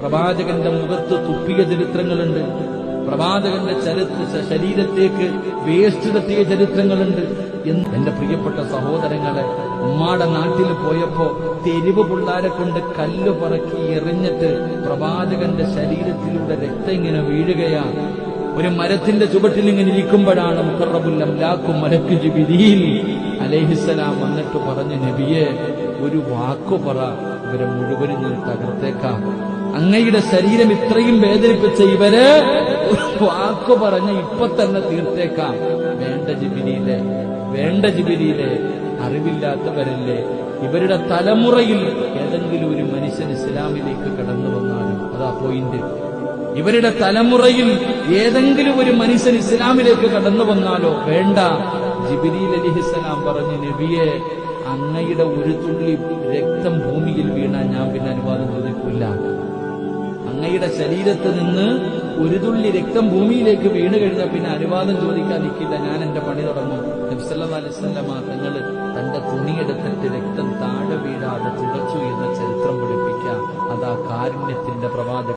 പ്രവാചകന്റെ മുഖത്ത് തുപ്പിയ ചരിത്രങ്ങളുണ്ട്. പ്രവാചകന്റെ ചരിത്ര ശരീരത്തേക്ക് വേസ്റ്റ് തട്ടിയ ചരിത്രങ്ങളുണ്ട്. എന്ന് എന്റെ പ്രിയപ്പെട്ട സഹോദരങ്ങളെ ഉമ്മാടെ നാട്ടിൽ പോയപ്പോ തെരുവ് പിള്ളാരെ കൊണ്ട് കല്ല് പറക്കി എറിഞ്ഞിട്ട് പ്രവാചകന്റെ ശരീരത്തിലൂടെ രക്തം ഇങ്ങനെ വീഴുകയാ. ഒരു മരത്തിന്റെ ചുവട്ടിൽ ഇങ്ങനെ ഇരിക്കുമ്പോഴാണ് മുക്കറബുല്ലം ലാക്കും മലക്ക് ജിബിരിയിൽ അലേഹിസലാം വന്നിട്ട് പറഞ്ഞു നബിയെ ഒരു വാക്കു പറ. ഇവരെ മുഴുവനും ഞാൻ തകർത്തേക്കാം. അങ്ങയുടെ ശരീരം ഇത്രയും വേദനിപ്പിച്ച ഇവർ വാക്കു പറഞ്ഞ് ഇപ്പൊ തന്നെ തീർത്തേക്കാം. വേണ്ട ജിബിരിയിലെ വേണ്ട ജിബിരിയിലെ അറിവില്ലാത്തവരല്ലേ? ഇവരുടെ തലമുറയിൽ ഏതെങ്കിലും ഒരു മനുഷ്യൻ ഇസ്ലാമിലേക്ക് കടന്നു വന്നാലും അതാ പോയിന്റ് ഇവരുടെ തലമുറയിൽ ഏതെങ്കിലും ഒരു മനുഷ്യൻ ഇസ്ലാമിലേക്ക് കടന്നു വന്നാലോ വേണ്ട. ജിബിരിൽ അലിഹിസ്സലാം പറഞ്ഞു നബിയെ അങ്ങയുടെ ഒരു തുള്ളി രക്തം ഭൂമിയിൽ വീണാൽ ഞാൻ പിന്നെ അനുവാദം ചോദിക്കില്ല. അങ്ങയുടെ ശരീരത്ത് നിന്ന് ഒരു തുള്ളി രക്തം ഭൂമിയിലേക്ക് വീണ് കഴിഞ്ഞാൽ പിന്നെ അനുവാദം ചോദിക്കാൻ നിൽക്കില്ല. ഞാൻ എന്റെ പണി തുടങ്ങും. നബ്സല്ലാസ്ലമ തങ്ങൾ തന്റെ തുണിയെടുത്തിട്ട് രക്തം താഴെ വീഴാതെ തുടച്ചു എന്ന ചരിത്രം പഠിപ്പിക്കാം അതാ കാരുണ്യത്തിന്റെ പ്രവാചകൻ